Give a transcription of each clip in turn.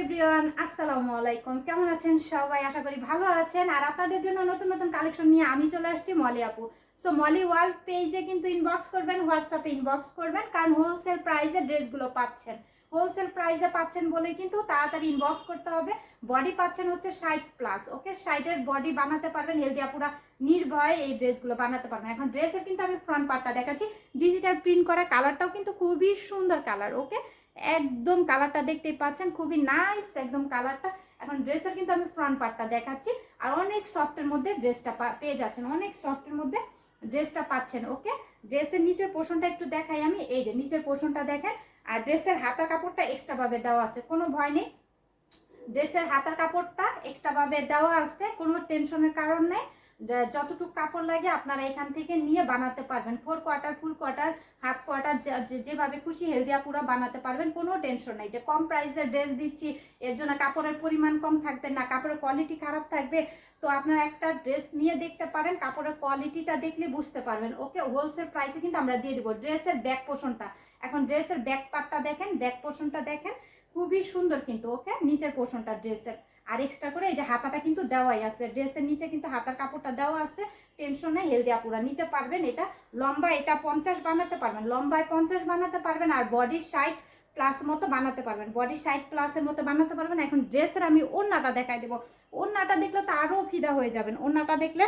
Everyone, আসসালামু আলাইকুম। কেমন আছেন সবাই? আশা করি ভালো আছেন। আর আপনাদের জন্য নতুন নতুন কালেকশন নিয়ে আমি চলে আসছি মলি আপু। সো মলি ওয়ার্ল্ড পেজে কিন্তু ইনবক্স করবেন হোয়াটসঅ্যাপে ইনবক্স করবেন, কারণ হোলসেল প্রাইসে ড্রেসগুলো পাচ্ছেন। হোলসেল প্রাইসে পাচ্ছেন বলেই কিন্তু তাড়াতাড়ি ইনবক্স করতে হবে। বডি পাচ্ছেন হচ্ছে ষাট প্লাস ওকে ষাটের বডি বানাতে পারবেন হেলদি আপুরা নির্ভয়ে এই ড্রেসগুলো বানাতে পারবেন। এখন ড্রেসের কিন্তু আমি ফ্রন্ট পার্টটা দেখাচ্ছি। ডিজিটাল প্রিন্ট করা কালারটাও কিন্তু খুবই সুন্দর কালার ওকে একদম কালারটা দেখতেই পাচ্ছেন, খুবই নাইস একদম কালারটা এখন ড্রেসের কিন্তু আমি ফ্রন্ট পার্টটা দেখাচ্ছি, আর অনেক সফটের মধ্যে ড্রেসটা পেয়ে যাচ্ছেন, অনেক সফটের মধ্যে ড্রেসটা পাচ্ছেন ওকে ড্রেসের নিচের পোর্শনটা একটু দেখাই আমি, এই যে নিচের পোর্শনটা দেখেন, আর ড্রেসের হাতার কাপড়টা এক্সট্রাভাবে দেওয়া আছে, কোনো ভয় নেই। ড্রেসের হাতার কাপড়টা এক্সট্রাভাবে দেওয়া আছে, কোনো টেনশনের কারণ নেই। যতটুকু কাপড় লাগে আপনারা এখান থেকে নিয়ে বানাতে পারবেন। Four quarter full quarter half quarter যেভাবে খুশি হেলদিয়া পুরো বানাতে পারবেন, কোনো টেনশন নেই। যে কম প্রাইসের ড্রেস দিচ্ছি, এর জন্য কাপড়ের পরিমাণ কম থাকবে না, কাপড়ের কোয়ালিটি খারাপ থাকবে, তো আপনারা একটা ড্রেস নিয়ে দেখতে পারেন, কাপড়ের কোয়ালিটিটা দেখলে বুঝতে পারবেন। ওকে হোলসেল প্রাইসে কিন্তু আমরা দিয়ে দেবো। ড্রেসের ব্যাক পোষণটা এখন ড্রেসের ব্যাক পার্টটা দেখেন ব্যাক পোষণটা দেখেন, খুবই সুন্দর কিন্তু ওকে নিচের পোষণটা ড্রেসের আর এক্সট্রা করে এই যে হাতাটা কিন্তু দেওয়াই আছে। ড্রেসের নিচে কিন্তু হাতার কাপড়টা দেওয়া আছে। টেনশন হেলদি আপুরা নিতে পারবেন। এটা লম্বা এটা পঞ্চাশ বানাতে পারবেন। লম্বায় পঞ্চাশ বানাতে পারবেন আর বডির সাইড প্লাস মতো বানাতে পারবেন। বডি সাইড প্লাসের মতো বানাতে পারবেন। এখন ড্রেসের আমি ওড়নাটা দেখাই দেবো। ওড়নাটা দেখলে তো আরও ফিদা হয়ে যাবেন। ওড়নাটা দেখলে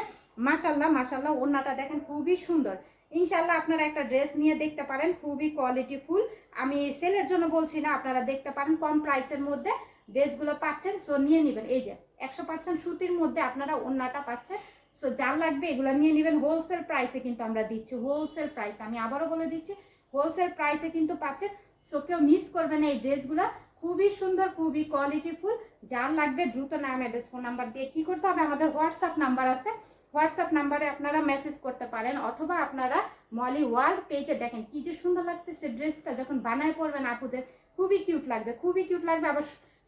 মাসাল্লাহ মাসাল্লাহ ওড়নাটা দেখেন খুবই সুন্দর। ইনশাল্লাহ আপনারা একটা ড্রেস নিয়ে দেখতে পারেন। খুবই কোয়ালিটি ফুল। আমি সেলের জন্য বলছি না, আপনারা দেখতে পারেন কম প্রাইসের মধ্যে। ড্রেসগুলো পাচ্ছেন সো নিয়ে নেবেন। এই যে, একশো পার্সেন্ট সুতির মধ্যে আপনারা ওড়নাটা পাচ্ছেন সো যার লাগবে এগুলো নিয়ে নেবেন। হোলসেল প্রাইসে কিন্তু আমরা দিচ্ছি হোলসেল প্রাইস আমি আবারও বলে দিচ্ছি হোলসেল প্রাইসে কিন্তু পাচ্ছেন সো কেউ মিস করবে না এই ড্রেসগুলো। খুবই সুন্দর, খুবই কোয়ালিটিফুল যার লাগবে দ্রুত নাম অ্যাড্রেস ফোন নাম্বার দিয়ে কী করতে হবে? আমাদের হোয়াটসঅ্যাপ নাম্বার আছে। হোয়াটসঅ্যাপ নাম্বারে আপনারা মেসেজ করতে পারেন, অথবা আপনারা মলি ওয়ার্ল্ড পেজে দেখেন, কি যে সুন্দর লাগতেছে ড্রেসটা যখন বানায় পড়বেন আপুদের। খুবই কিউট লাগবে, খুবই কিউট লাগবে। আবার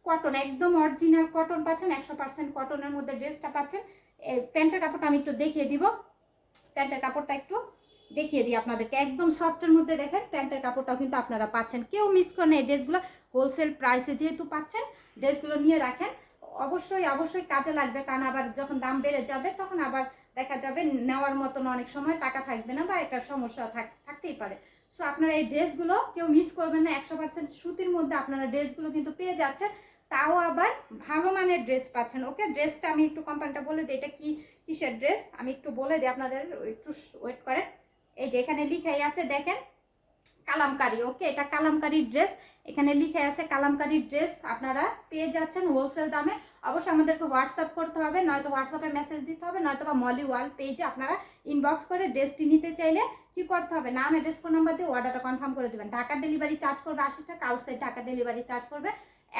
কটন একদম অরিজিনাল কটন পাচ্ছেন, একশো পার্সেন্ট কটনের মধ্যে ড্রেসটা পাচ্ছেন। প্যান্টের কাপড়টা আমি একটু দেখিয়ে দিব। প্যান্টের কাপড়টা একটু দেখিয়ে দিই আপনাদেরকে। একদম সফটের মধ্যে দেখেন, প্যান্টের কাপড়টাও কিন্তু আপনারা পাচ্ছেন। কেউ মিস করেন এই ড্রেসগুলো হোলসেল প্রাইসে যেহেতু পাচ্ছেন ড্রেসগুলো নিয়ে রাখেন। অবশ্যই অবশ্যই কাজে লাগবে। কারণ আবার যখন দাম বেড়ে যাবে, তখন আবার দেখা যাবে নেওয়ার মতন অনেক সময় টাকা থাকবে না বা একটা সমস্যা থাকতেই পারে। সো আপনারা এই ড্রেসগুলো কেউ মিস করবেন না। একশো পার্সেন্ট সুতির মধ্যে আপনারা ড্রেসগুলো কিন্তু পেয়ে যাচ্ছেন। তাও আবার ভালো মানের ড্রেস পাচ্ছেন। ওকে ড্রেসটা আমি একটু কোম্পানিটা বলে দিই, এটা কি কিসের ড্রেস আমি একটু বলে দিই আপনাদের, একটু ওয়েট করেন। এই যে এখানে লিখাই আছে, দেখেন, কালামকারি, ওকে? এটা কালামকারির ড্রেস এখানে লিখে আছে কালামকারির ড্রেস আপনারা পেয়ে যাচ্ছেন হোলসেল দামে। অবশ্যই আমাদেরকে হোয়াটসঅ্যাপ করতে হবে, নয়তো হোয়াটসঅ্যাপে মেসেজ দিতে হবে নয়তো বা মলি ওয়াল পেজে আপনারা ইনবক্স করে ড্রেসটি নিতে চাইলে কি করতে হবে? নাম অ্যাড্রেস ফোন নাম্বার দিয়ে অর্ডারটা কনফার্ম করে দেবেন। ঢাকার ডেলিভারি চার্জ করবে আশি টাকা আউটসাইড ঢাকা ডেলিভারি চার্জ করবে।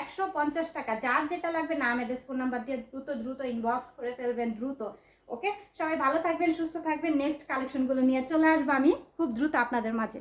একশো পঞ্চাশ টাকা। যার যেটা লাগবে নাম অ্যাড্রেস ফোন নাম্বার দিয়ে দ্রুত দ্রুত ইনবক্স করে ফেলবেন, দ্রুত। ওকে সবাই ভালো থাকবেন, সুস্থ থাকবেন। নেক্সট কালেকশনগুলো নিয়ে চলে আসব আমি খুব দ্রুত আপনাদের মাঝে।